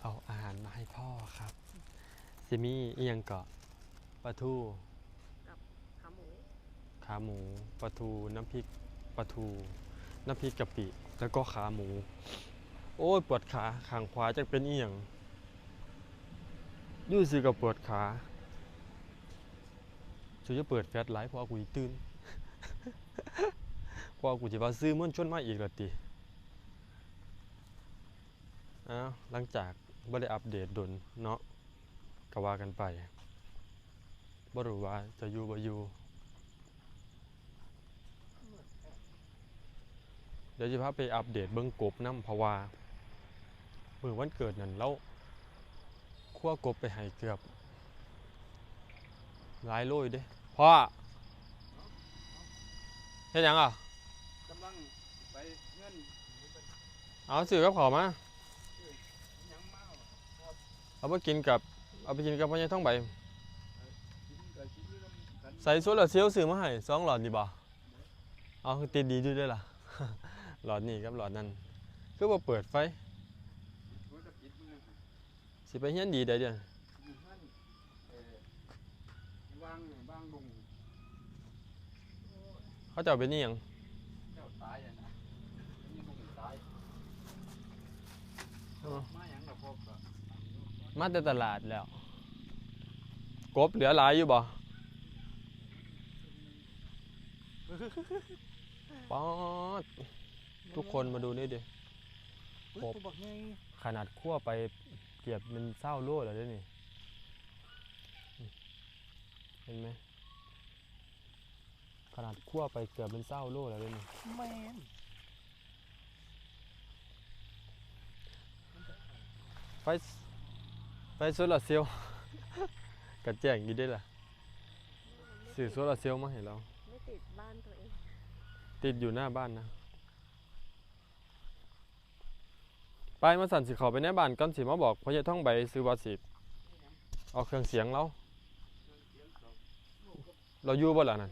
เอาอาหารมาให้พ่อครับซิมี่เอียงเกาะปลาทูขาหมูขาหมูปลาทูน้ำพริกปลาทูน้ำพริกกะปิแล้วก็ขาหมู โอ้ยปวดขาขางขวาจะเป็นเอียงอยู่สิกับปวดขาชูจะเปิดแฟลชไลท์เพราะว่ากูสิตื่นเพราะว่ากูจะว่าซื้อมวลชนมาอีกและติอ้าวหลังจาก บ่ได้อัปเดตดนเนาะก็ว่ากันไปบ่รู้ว่าจะอยู่บ่อยู่เดี๋ยวจะพาไปอัปเดตเบิ้งกบน้ำเพราะว่ามือวันเกิดนั่นแล้วคั่วกบไปให้เกือบหลายโลอยเด้พ่อเฮ็ดหยังอะกำลังไปเงินเอาสื่อกับขอมายังมา เอาไปกินกับเอาไปกินกับพ่อใหญ่ท่องใบกินกับกินอยู่นำกันใส่โซลาร์เซลล์ซื้อมาให้สองหลอดดีบ่เอาคือติดดีด้วยเด้อล่ะ หลอดนี้กับหลอดนั้นคือบ่เปิดไฟมันก็ปิดมันนึงสิไปเฮียนดีได้เด้ออยู่นั่นเอ่อวางวางลงเขาจะเอาไปนี่หยังเจ้าตายอะนะนี่ลงตายเออมาหยังล่ะพ่อก็ มาแต่ตลาดแล้ว กบเหลือหลายอยู่บ่ป๊อดทุกคนมาดูนี่ดิครบบอกไงขนาดคั่วไปเกียบมันเศร้าโลดแล้วเด้อนี่ เห็นไหม ขนาดคั่วไปเกือบเป็นเศร้าโลดแล้วเด้อนี่ แม่นไฟ ไฟโซลาร์เซลล์กัดแจ้งอยี่ได้อล่ะสื่อโซลาร์เซลล์มาให้เรา ไม่ติดบ้านตัวเอง ติดอยู่หน้าบ้านนะ ไปมาสั่นสิเขาไปในบ้านก่อนสิมาบอกพ่อใหญ่ท่องใบซื้อวัดสิเอาเครื่องเสียงเรา เราอยู่บ่ล่ะนั่น